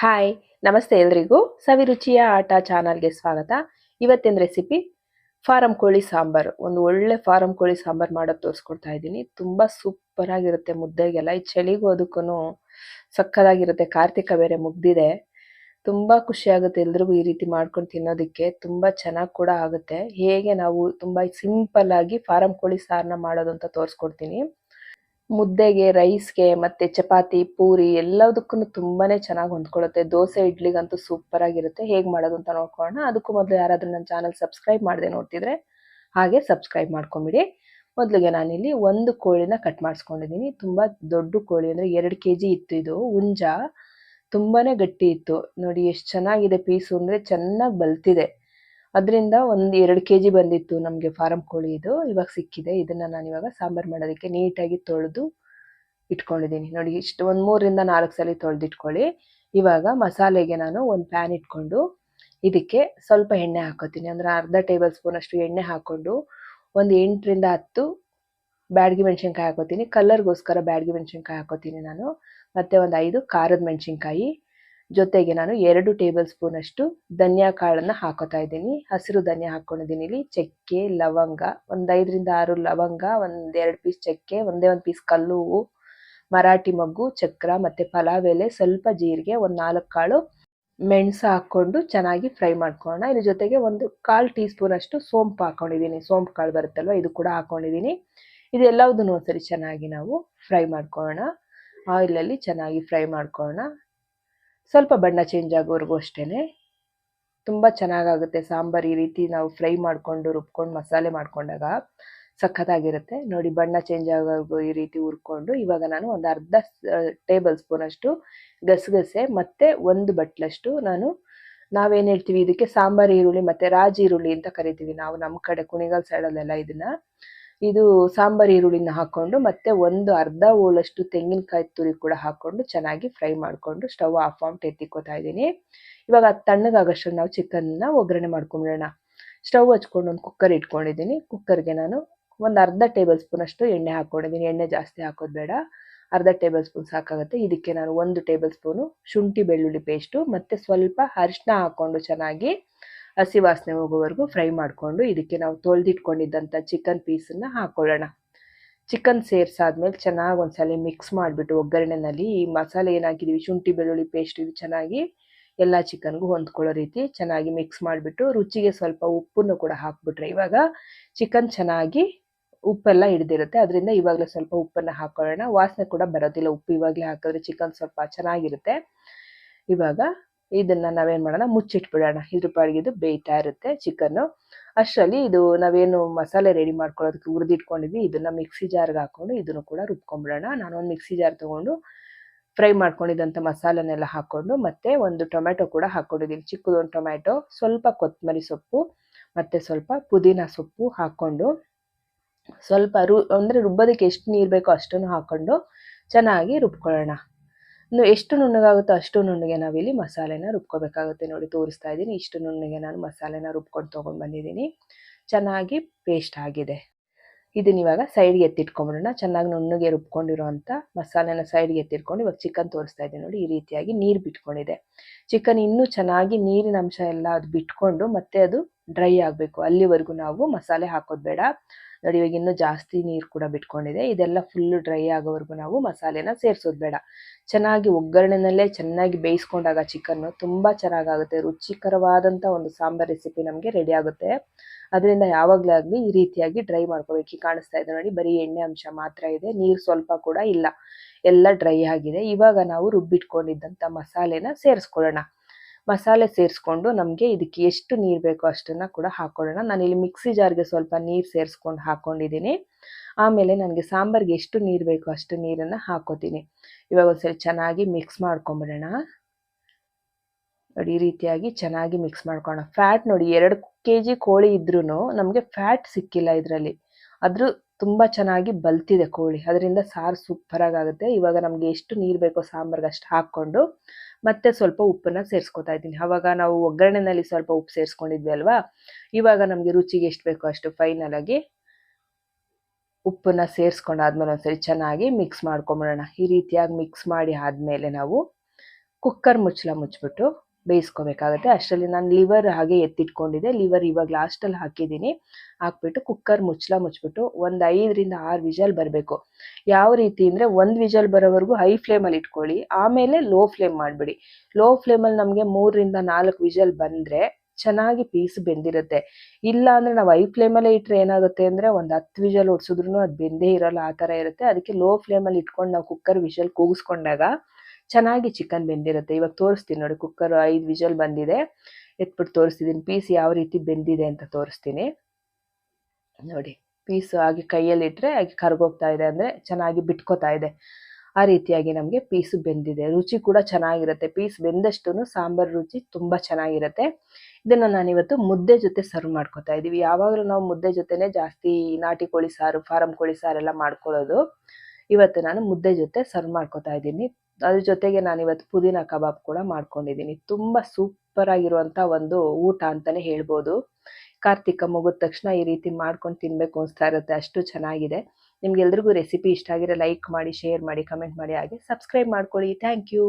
Hi ನಮಸ್ತೆ ಎಲ್ರಿಗೂ. ಸವಿರುಚಿಯ ಆಟ ಚಾನಲ್ಗೆ ಸ್ವಾಗತ. ಇವತ್ತಿನ ರೆಸಿಪಿ ಫಾರಂ ಕೋಳಿ ಸಾಂಬಾರು. ಒಂದು ಒಳ್ಳೆ ಫಾರಂ ಕೋಳಿ ಸಾಂಬಾರು ಮಾಡೋದು ತೋರಿಸ್ಕೊಡ್ತಾ ಇದ್ದೀನಿ. ತುಂಬ ಸೂಪರ್ ಆಗಿರುತ್ತೆ ಮುದ್ದೆಗೆಲ್ಲ. ಈ ಚಳಿಗೂ ಅದಕ್ಕೂ ಸಕ್ಕದಾಗಿರುತ್ತೆ. ಕಾರ್ತಿಕ ಬೇರೆ ಮುಗ್ದಿದೆ. ತುಂಬ ಖುಷಿಯಾಗುತ್ತೆ ಎಲ್ರಿಗೂ ಈ ರೀತಿ ಮಾಡ್ಕೊಂಡು ತಿನ್ನೋದಕ್ಕೆ. ತುಂಬ ಚೆನ್ನಾಗಿ ಕೂಡ ಆಗುತ್ತೆ. ಹೇಗೆ ನಾವು ತುಂಬ ಆಗಿ ಫಾರಂ ಕೋಳಿ ಸಾರನ್ನ ಮಾಡೋದು ಅಂತ ತೋರಿಸ್ಕೊಡ್ತೀನಿ. ಮುದ್ದೆಗೆ, ರೈಸ್ಗೆ, ಮತ್ತೆ ಚಪಾತಿ, ಪೂರಿ ಎಲ್ಲದಕ್ಕೂ ತುಂಬಾನೇ ಚೆನ್ನಾಗಿ ಹೊಂದ್ಕೊಳ್ಳುತ್ತೆ. ದೋಸೆ, ಇಡ್ಲಿಗಂತೂ ಸೂಪರ್ ಆಗಿರುತ್ತೆ. ಹೇಗೆ ಮಾಡೋದು ಅಂತ ನೋಡ್ಕೊಳ್ಳೋಣ. ಅದಕ್ಕೂ ಮೊದಲು ಯಾರಾದ್ರೂ ನನ್ನ ಚಾನಲ್ ಸಬ್ಸ್ಕ್ರೈಬ್ ಮಾಡದೆ ನೋಡ್ತಿದ್ರೆ ಹಾಗೆ ಸಬ್ಸ್ಕ್ರೈಬ್ ಮಾಡ್ಕೊಂಬಿಡಿ. ಮೊದಲಿಗೆ ನಾನಿಲ್ಲಿ ಒಂದು ಕೋಳಿನ ಕಟ್ ಮಾಡಿಸ್ಕೊಂಡಿದ್ದೀನಿ ತುಂಬ ದೊಡ್ಡ ಕೋಳಿ ಅಂದರೆ ಎರಡು ಕೆ ಜಿ ಇತ್ತು ಇದು. ಹುಂಜ ತುಂಬಾನೇ ಗಟ್ಟಿ ಇತ್ತು. ನೋಡಿ ಎಷ್ಟು ಚೆನ್ನಾಗಿದೆ ಪೀಸು ಅಂದರೆ ಚೆನ್ನಾಗಿ ಬಲ್ತಿದೆ. ಅದರಿಂದ ಒಂದು ಎರಡು ಕೆ ಜಿ ಬಂದಿತ್ತು ನಮಗೆ ಫಾರಂ ಕೋಳಿ ಇದು. ಇವಾಗ ಸಿಕ್ಕಿದೆ. ಇದನ್ನ ನಾನು ಇವಾಗ ಸಾಂಬಾರು ಮಾಡೋದಕ್ಕೆ ನೀಟಾಗಿ ತೊಳೆದು ಇಟ್ಕೊಂಡಿದ್ದೀನಿ. ನೋಡಿ, ಇಷ್ಟು ಒಂದು ಮೂರರಿಂದ ನಾಲ್ಕು ಸಲ ತೊಳೆದಿಟ್ಕೊಳ್ಳಿ. ಇವಾಗ ಮಸಾಲೆಗೆ ನಾನು ಒಂದು ಪ್ಯಾನ್ ಇಟ್ಕೊಂಡು ಇದಕ್ಕೆ ಸ್ವಲ್ಪ ಎಣ್ಣೆ ಹಾಕೋತೀನಿ. ಅಂದರೆ ಅರ್ಧ ಟೇಬಲ್ ಸ್ಪೂನ್ ಅಷ್ಟು ಎಣ್ಣೆ ಹಾಕ್ಕೊಂಡು ಒಂದು ಎಂಟರಿಂದ ಹತ್ತು ಬ್ಯಾಡ್ಗಿ ಮೆಣಸಿನ್ಕಾಯಿ ಹಾಕೋತೀನಿ. ಕಲರ್ಗೋಸ್ಕರ ಬ್ಯಾಡ್ಗಿ ಮೆಣಸಿನ್ಕಾಯಿ ಹಾಕೋತೀನಿ ನಾನು. ಮತ್ತೆ ಒಂದು ಐದು ಖಾರದ ಮೆಣಸಿನ್ಕಾಯಿ. ಜೊತೆಗೆ ನಾನು ಎರಡು ಟೇಬಲ್ ಸ್ಪೂನ್ ಅಷ್ಟು ಧನಿಯಾ ಕಾಳನ್ನ ಹಾಕೋತಾ ಇದ್ದೀನಿ. ಹಸಿರು ಧನಿಯಾ ಹಾಕೊಂಡಿದ್ದೀನಿ ಇಲ್ಲಿ. ಚಕ್ಕೆ, ಲವಂಗ, ಒಂದು ಐದರಿಂದ ಆರು ಲವಂಗ ಒಂದೆರಡು ಪೀಸ್ ಚಕ್ಕೆ, ಒಂದೇ ಒಂದು ಪೀಸ್ ಕಲ್ಲು ಹೂವು ಮರಾಠಿ ಮಗ್ಗು, ಚಕ್ರ ಮತ್ತೆ ಪಲಾವ್ ಎಲೆ, ಸ್ವಲ್ಪ ಜೀರಿಗೆ, ಒಂದು ನಾಲ್ಕು ಕಾಳು ಮೆಣಸು ಹಾಕ್ಕೊಂಡು ಚೆನ್ನಾಗಿ ಫ್ರೈ ಮಾಡ್ಕೊಳ್ಳೋಣ. ಇದ್ರ ಜೊತೆಗೆ ಒಂದು ಕಾಲು ಟೀ ಸ್ಪೂನ್ ಅಷ್ಟು ಸೋಂಪು ಹಾಕೊಂಡಿದ್ದೀನಿ ಸೋಂಪು ಕಾಳು ಬರುತ್ತಲ್ವ, ಇದು ಕೂಡ ಹಾಕೊಂಡಿದ್ದೀನಿ ಇದೆಲ್ಲವುದನ್ನು ಒಂದ್ಸರಿ ಚೆನ್ನಾಗಿ ನಾವು ಫ್ರೈ ಮಾಡ್ಕೊಳ್ಳೋಣ. ಆಯಿಲಲ್ಲಿ ಚೆನ್ನಾಗಿ ಫ್ರೈ ಮಾಡ್ಕೊಳ್ಳೋಣ. ಸ್ವಲ್ಪ ಬಣ್ಣ ಚೇಂಜ್ ಆಗೋವರೆಗೂ ಅಷ್ಟೇ ತುಂಬ ಚೆನ್ನಾಗಾಗುತ್ತೆ ಸಾಂಬಾರು ಈ ರೀತಿ ನಾವು ಫ್ರೈ ಮಾಡಿಕೊಂಡು ರುಬ್ಕೊಂಡು ಮಸಾಲೆ ಮಾಡ್ಕೊಂಡಾಗ ಸಖತ್ತಾಗಿರುತ್ತೆ. ನೋಡಿ ಬಣ್ಣ ಚೇಂಜ್ ಆಗೋವರೆಗೂ ಈ ರೀತಿ ಹುರ್ಕೊಂಡು ಇವಾಗ ನಾನು ಒಂದು ಅರ್ಧ ಟೇಬಲ್ ಸ್ಪೂನ್ ಅಷ್ಟು ಗಸಗಸೆ ಮತ್ತೆ ಒಂದು ಬಟ್ಲಷ್ಟು ನಾನು ನಾವೇನು ಹೇಳ್ತೀವಿ ಇದಕ್ಕೆ ಸಾಂಬಾರು ಈರುಳ್ಳಿ ಮತ್ತೆ ರಾಜಿ ಈರುಳ್ಳಿ ಅಂತ ಕರಿತೀವಿ ನಾವು ನಮ್ಮ ಕಡೆ ಕುಣಿಗಲ್ ಸೈಡಲ್ಲೆಲ್ಲ ಇದನ್ನ. ಇದು ಸಾಂಬಾರ್ ಈರುಳ್ಳಿನ ಹಾಕೊಂಡು ಮತ್ತೆ ಒಂದು ಅರ್ಧ ಹೋಳಷ್ಟು ತೆಂಗಿನಕಾಯಿ ತುರಿ ಕೂಡ ಹಾಕೊಂಡು ಚೆನ್ನಾಗಿ ಫ್ರೈ ಮಾಡಿಕೊಂಡು ಸ್ಟವ್ ಆಫ್ ಮಾಡಿ ಎತ್ತಿಕೋತಾ ಇದ್ದೀನಿ. ಇವಾಗ ಅದು ತಣ್ಣಗಾಗಷ್ಟು ನಾವು ಚಿಕನ್ನ ಒಗ್ಗರಣೆ ಮಾಡ್ಕೊಂಬಿಡೋಣ. ಸ್ಟವ್ ಹಚ್ಕೊಂಡು ಒಂದು ಕುಕ್ಕರ್ ಇಟ್ಕೊಂಡಿದ್ದೀನಿ. ಕುಕ್ಕರ್ಗೆ ನಾನು ಒಂದು ಅರ್ಧ ಟೇಬಲ್ ಸ್ಪೂನ್ ಅಷ್ಟು ಎಣ್ಣೆ ಹಾಕ್ಕೊಂಡಿದ್ದೀನಿ ಎಣ್ಣೆ ಜಾಸ್ತಿ ಹಾಕೋದು ಬೇಡ. ಅರ್ಧ ಟೇಬಲ್ ಸ್ಪೂನ್ ಸಾಕಾಗುತ್ತೆ. ಇದಕ್ಕೆ ನಾನು ಒಂದು ಟೇಬಲ್ ಸ್ಪೂನು ಶುಂಠಿ ಬೆಳ್ಳುಳ್ಳಿ ಪೇಸ್ಟು ಮತ್ತು ಸ್ವಲ್ಪ ಅರಿಶಿನ ಹಾಕ್ಕೊಂಡು ಚೆನ್ನಾಗಿ ಹಸಿ ವಾಸನೆ ಹೋಗೋವರೆಗೂ ಫ್ರೈ ಮಾಡಿಕೊಂಡು ಇದಕ್ಕೆ ನಾವು ತೊಳೆದಿಟ್ಕೊಂಡಿದ್ದಂಥ ಚಿಕನ್ ಪೀಸನ್ನು ಹಾಕ್ಕೊಳ್ಳೋಣ ಚಿಕನ್ ಸೇರಿಸಾದ್ಮೇಲೆ ಚೆನ್ನಾಗಿ ಒಂದ್ಸಲ ಮಿಕ್ಸ್ ಮಾಡಿಬಿಟ್ಟು ಒಗ್ಗರಣೆನಲ್ಲಿ ಈ ಮಸಾಲೆ ಏನಾಕಿದ್ದೀವಿ ಶುಂಠಿ, ಬೆಳ್ಳುಳ್ಳಿ ಪೇಸ್ಟ್ ಇದು ಚೆನ್ನಾಗಿ ಎಲ್ಲ ಚಿಕನ್ಗೂ ಹೊಂದ್ಕೊಳ್ಳೋ ರೀತಿ ಚೆನ್ನಾಗಿ ಮಿಕ್ಸ್ ಮಾಡಿಬಿಟ್ಟು ರುಚಿಗೆ ಸ್ವಲ್ಪ ಉಪ್ಪನ್ನು ಕೂಡ ಹಾಕ್ಬಿಟ್ರೆ ಇವಾಗ ಚಿಕನ್ ಚೆನ್ನಾಗಿ ಉಪ್ಪೆಲ್ಲ ಹಿಡ್ದಿರುತ್ತೆ. ಅದರಿಂದ ಇವಾಗಲೇ ಸ್ವಲ್ಪ ಉಪ್ಪನ್ನು ಹಾಕೊಳ್ಳೋಣ. ವಾಸನೆ ಕೂಡ ಬರೋದಿಲ್ಲ. ಉಪ್ಪು ಇವಾಗಲೇ ಹಾಕಿದ್ರೆ ಚಿಕನ್ ಸ್ವಲ್ಪ ಚೆನ್ನಾಗಿರುತ್ತೆ. ಇವಾಗ ಇದನ್ನ ನಾವೇನು ಮಾಡೋಣ? ಮುಚ್ಚಿಟ್ಬಿಡೋಣ. ಇದ್ರ ಪಾಡಿಗೆ ಇದು ಬೇಯ್ತಾ ಇರುತ್ತೆ ಚಿಕನ್ ಅಷ್ಟರಲ್ಲಿ ಇದು ನಾವೇನು ಮಸಾಲೆ ರೆಡಿ ಮಾಡ್ಕೊಳ್ಳೋದಕ್ಕೆ ಹುರಿದಿಟ್ಕೊಂಡಿದ್ವಿ. ಇದನ್ನ ಮಿಕ್ಸಿ ಜಾರ್ಗೆ ಹಾಕೊಂಡು ಇದನ್ನು ಕೂಡ ರುಬ್ಕೊಂಡ್ಬಿಡೋಣ ನಾನು ಒಂದು ಮಿಕ್ಸಿ ಜಾರ್ ತಗೊಂಡು ಫ್ರೈ ಮಾಡ್ಕೊಂಡಿದ್ದಂಥ ಮಸಾಲೆನೆಲ್ಲ ಹಾಕೊಂಡು ಮತ್ತೆ ಒಂದು ಟೊಮೆಟೊ ಕೂಡ ಹಾಕೊಂಡಿದ್ದೀನಿ ಚಿಕ್ಕದೊಂದು ಟೊಮೆಟೊ ಸ್ವಲ್ಪ ಕೊತ್ತಂಬರಿ ಸೊಪ್ಪು ಮತ್ತೆ ಸ್ವಲ್ಪ ಪುದೀನ ಸೊಪ್ಪು ಹಾಕೊಂಡು ಸ್ವಲ್ಪ ರು ಅಂದರೆ ರುಬ್ಬೋದಕ್ಕೆ ಎಷ್ಟು ನೀರು ಬೇಕೋ ಅಷ್ಟನ್ನು ಹಾಕ್ಕೊಂಡು ಚೆನ್ನಾಗಿ ರುಬ್ಕೊಳ್ಳೋಣ. ಇನ್ನು ಎಷ್ಟು ನುಣ್ಣಗಾಗುತ್ತೋ ಅಷ್ಟು ನುಣ್ಣಗೆ ನಾವಿಲ್ಲಿ ಮಸಾಲೆನ ರುಬ್ಕೋಬೇಕಾಗುತ್ತೆ ನೋಡಿ, ತೋರಿಸ್ತಾ ಇದ್ದೀನಿ. ಇಷ್ಟು ನುಣ್ಣಗೆ ನಾನು ಮಸಾಲೆನ ರುಬ್ಕೊಂಡು ತೊಗೊಂಡು ಬಂದಿದ್ದೀನಿ. ಚೆನ್ನಾಗಿ ಪೇಸ್ಟ್ ಆಗಿದೆ. ಇದನ್ನ ಇವಾಗ ಸೈಡ್ಗೆ ಎತ್ತಿಟ್ಕೊಂಬಿಡೋಣ ಚೆನ್ನಾಗಿ ನುಣ್ಣಗೆ ರುಬ್ಕೊಂಡಿರೋ ಅಂಥ ಮಸಾಲೆನ ಸೈಡ್ಗೆ ಎತ್ತಿಟ್ಕೊಂಡು ಇವಾಗ ಚಿಕನ್ ತೋರಿಸ್ತಾ ಇದ್ದೀನಿ ನೋಡಿ, ಈ ರೀತಿಯಾಗಿ ನೀರು ಬಿಟ್ಕೊಂಡಿದೆ. ಚಿಕನ್ ಇನ್ನೂ ಚೆನ್ನಾಗಿ ನೀರಿನ ಅಂಶ ಎಲ್ಲ ಅದು ಬಿಟ್ಕೊಂಡು ಮತ್ತೆ ಅದು ಡ್ರೈ ಆಗಬೇಕು. ಅಲ್ಲಿವರೆಗೂ ನಾವು ಮಸಾಲೆ ಹಾಕೋದು ಬೇಡ. ನೋಡಿ ಇವಾಗ ಇನ್ನೂ ಜಾಸ್ತಿ ನೀರು ಕೂಡ ಬಿಟ್ಕೊಂಡಿದೆ. ಇದೆಲ್ಲ ಫುಲ್ಲು ಡ್ರೈ ಆಗೋವರೆಗೂ ನಾವು ಮಸಾಲೆನ ಸೇರಿಸೋದು ಬೇಡ. ಚೆನ್ನಾಗಿ ಒಗ್ಗರಣೆನಲ್ಲೇ ಚೆನ್ನಾಗಿ ಬೇಯಿಸ್ಕೊಂಡಾಗ ಚಿಕನ್ನು ತುಂಬ ಚೆನ್ನಾಗಾಗುತ್ತೆ. ರುಚಿಕರವಾದಂಥ ಒಂದು ಸಾಂಬಾರ್ ರೆಸಿಪಿ ನಮಗೆ ರೆಡಿ ಆಗುತ್ತೆ. ಅದರಿಂದ ಯಾವಾಗಲೇ ಆಗಲಿ ಈ ರೀತಿಯಾಗಿ ಡ್ರೈ ಮಾಡ್ಕೋಬೇಕು. ಕಾಣಿಸ್ತಾ ಇದೆ ನೋಡಿ, ಬರೀ ಎಣ್ಣೆ ಅಂಶ ಮಾತ್ರ ಇದೆ. ನೀರು ಸ್ವಲ್ಪ ಕೂಡ ಇಲ್ಲ. ಎಲ್ಲ ಡ್ರೈ ಆಗಿದೆ. ಇವಾಗ ನಾವು ರುಬ್ಬಿಟ್ಕೊಂಡಿದ್ದಂಥ ಮಸಾಲೆನ ಸೇರಿಸ್ಕೊಳ್ಳೋಣ. ಮಸಾಲೆ ಸೇರಿಸ್ಕೊಂಡು ನಮಗೆ ಇದಕ್ಕೆ ಎಷ್ಟು ನೀರು ಬೇಕೋ ಅಷ್ಟನ್ನು ಕೂಡ ಹಾಕೊಳ್ಳೋಣ. ನಾನು ಇಲ್ಲಿ ಮಿಕ್ಸಿ ಜಾರ್ಗೆ ಸ್ವಲ್ಪ ನೀರು ಸೇರಿಸ್ಕೊಂಡು ಹಾಕ್ಕೊಂಡಿದ್ದೀನಿ ಆಮೇಲೆ ನನಗೆ ಸಾಂಬಾರ್ಗೆ ಎಷ್ಟು ನೀರು ಬೇಕೋ ಅಷ್ಟು ನೀರನ್ನು ಹಾಕೋತೀನಿ. ಇವಾಗ ಒಂದ್ಸರಿ ಚೆನ್ನಾಗಿ ಮಿಕ್ಸ್ ಮಾಡ್ಕೊಂಬಿಡೋಣ. ನೋಡಿ, ಈ ರೀತಿಯಾಗಿ ಚೆನ್ನಾಗಿ ಮಿಕ್ಸ್ ಮಾಡ್ಕೊಳ್ಳೋಣ. ಫ್ಯಾಟ್ ನೋಡಿ, ಎರಡು ಕೆ ಜಿ ಕೋಳಿ ಇದ್ರೂ ನಮಗೆ ಫ್ಯಾಟ್ ಸಿಕ್ಕಿಲ್ಲ ಇದರಲ್ಲಿ. ಆದ್ರೂ ತುಂಬ ಚೆನ್ನಾಗಿ ಬಲ್ತಿದೆ ಕೋಳಿ. ಅದರಿಂದ ಸಾರು ಸೂಪರಾಗಿ ಆಗುತ್ತೆ ಇವಾಗ ನಮಗೆ ಎಷ್ಟು ನೀರು ಬೇಕೋ ಸಾಂಬಾರ್ಗೆ ಅಷ್ಟು ಹಾಕ್ಕೊಂಡು ಮತ್ತೆ ಸ್ವಲ್ಪ ಉಪ್ಪನ್ನ ಸೇರಿಸ್ಕೊತಾ ಇದ್ದೀನಿ. ಅವಾಗ ನಾವು ಒಗ್ಗರಣೆನಲ್ಲಿ ಸ್ವಲ್ಪ ಉಪ್ಪು ಸೇರಿಸ್ಕೊಂಡಿದ್ವಿ ಅಲ್ವಾ? ಇವಾಗ ನಮಗೆ ರುಚಿಗೆ ಎಷ್ಟು ಬೇಕೋ ಅಷ್ಟು ಫೈನಲಾಗಿ ಉಪ್ಪನ್ನ ಸೇರಿಸ್ಕೊಂಡಾದ್ಮೇಲೆ ಒಂದ್ಸರಿ ಚೆನ್ನಾಗಿ ಮಿಕ್ಸ್ ಮಾಡ್ಕೊಂಬಿಡೋಣ. ಈ ರೀತಿಯಾಗಿ ಮಿಕ್ಸ್ ಮಾಡಿ ಆದಮೇಲೆ ನಾವು ಕುಕ್ಕರ್ ಮುಚ್ಚಳ ಮುಚ್ಚಿಬಿಟ್ಟು ಬೇಯಿಸ್ಕೋಬೇಕಾಗತ್ತೆ. ಅಷ್ಟರಲ್ಲಿ ನಾನು ಲಿವರ್ ಹಾಗೆ ಎತ್ತಿಟ್ಕೊಂಡಿದ್ದೆ. ಲಿವರ್ ಇವಾಗ ಲಾಸ್ಟಲ್ಲಿ ಹಾಕಿದ್ದೀನಿ. ಹಾಕ್ಬಿಟ್ಟು ಕುಕ್ಕರ್ ಮುಚ್ಚಲ ಮುಚ್ಚಿಬಿಟ್ಟು ಒಂದು ಐದರಿಂದ ಆರು ವಿಜಲ್ ಬರಬೇಕು. ಯಾವ ರೀತಿ ಅಂದರೆ ಒಂದು ವಿಜಲ್ ಬರೋವರೆಗೂ ಹೈ ಫ್ಲೇಮಲ್ಲಿ ಇಟ್ಕೊಳ್ಳಿ. ಆಮೇಲೆ ಲೋ ಫ್ಲೇಮ್ ಮಾಡಿಬಿಡಿ. ಲೋ ಫ್ಲೇಮಲ್ಲಿ ನಮಗೆ ಮೂರರಿಂದ ನಾಲ್ಕು ವಿಜಲ್ ಬಂದರೆ ಚೆನ್ನಾಗಿ ಪೀಸ್ ಬೆಂದಿರುತ್ತೆ. ಇಲ್ಲ ಅಂದರೆ ನಾವು ಹೈ ಫ್ಲೇಮಲ್ಲೇ ಇಟ್ಟರೆ ಏನಾಗುತ್ತೆ ಅಂದರೆ ಒಂದು ಹತ್ತು ವಿಜಲ್ ಹೊಡ್ಸಿದ್ರು ಅದು ಬೆಂದೇ ಇರೋಲ್ಲ, ಆ ಥರ ಇರುತ್ತೆ. ಅದಕ್ಕೆ ಲೋ ಫ್ಲೇಮಲ್ಲಿ ಇಟ್ಕೊಂಡು ನಾವು ಕುಕ್ಕರ್ ವಿಷಲ್ ಕೂಗಿಸ್ಕೊಂಡಾಗ ಚೆನ್ನಾಗಿ ಚಿಕನ್ ಬೆಂದಿರುತ್ತೆ. ಇವಾಗ ತೋರಿಸ್ತೀನಿ ನೋಡಿ ಕುಕ್ಕರ್ ಐದು ವಿಜಲ್ ಬಂದಿದೆ. ಎತ್ಬಿಟ್ಟು ತೋರಿಸ್ತಿದ್ದೀನಿ ಪೀಸ್ ಯಾವ ರೀತಿ ಬೆಂದಿದೆ ಅಂತ ತೋರಿಸ್ತೀನಿ. ನೋಡಿ, ಪೀಸ್ ಹಾಗೆ ಕೈಯಲ್ಲಿ ಇಟ್ಟರೆ ಹಾಗೆ ಕರ್ಗೋಗ್ತಾ ಇದೆ ಅಂದರೆ ಚೆನ್ನಾಗಿ ಬಿಟ್ಕೋತಾ ಇದೆ. ಆ ರೀತಿಯಾಗಿ ನಮಗೆ ಪೀಸು ಬೆಂದಿದೆ. ರುಚಿ ಕೂಡ ಚೆನ್ನಾಗಿರುತ್ತೆ. ಪೀಸ್ ಬೆಂದಷ್ಟು ಸಾಂಬಾರು ರುಚಿ ತುಂಬ ಚೆನ್ನಾಗಿರುತ್ತೆ. ಇದನ್ನು ನಾನಿವತ್ತು ಮುದ್ದೆ ಜೊತೆ ಸರ್ವ್ ಮಾಡ್ಕೊತಾ ಇದ್ದೀವಿ ಯಾವಾಗಲೂ ನಾವು ಮುದ್ದೆ ಜೊತೆನೇ ಜಾಸ್ತಿ ನಾಟಿ ಕೋಳಿ ಸಾರು, ಫಾರಂ ಕೋಳಿ ಸಾರೆಲ್ಲ ಮಾಡ್ಕೊಳ್ಳೋದು. ಇವತ್ತು ನಾನು ಮುದ್ದೆ ಜೊತೆ ಸರ್ವ್ ಮಾಡ್ಕೊತಾ ಇದ್ದೀನಿ. ಅದ್ರ ಜೊತೆಗೆ ನಾನು ಇವತ್ತು ಪುದೀನ ಕಬಾಬ್ ಕೂಡ ಮಾಡ್ಕೊಂಡಿದ್ದೀನಿ. ತುಂಬ ಸೂಪರ್ ಆಗಿರುವಂಥ ಒಂದು ಊಟ ಅಂತಾನೆ ಹೇಳ್ಬೋದು. ಕಾರ್ತಿಕ ಮುಗಿದ ತಕ್ಷಣ ಈ ರೀತಿ ಮಾಡ್ಕೊಂಡು ತಿನ್ಬೇಕು ಅನಿಸ್ತಾ ಇರುತ್ತೆ. ಅಷ್ಟು ಚೆನ್ನಾಗಿದೆ. ನಿಮ್ಗೆಲ್ರಿಗೂ ರೆಸಿಪಿ ಇಷ್ಟ ಆಗಿರೋ ಲೈಕ್ ಮಾಡಿ ಶೇರ್ ಮಾಡಿ ಕಮೆಂಟ್ ಮಾಡಿ, ಹಾಗೆ ಸಬ್ಸ್ಕ್ರೈಬ್ ಮಾಡ್ಕೊಳ್ಳಿ. Thank you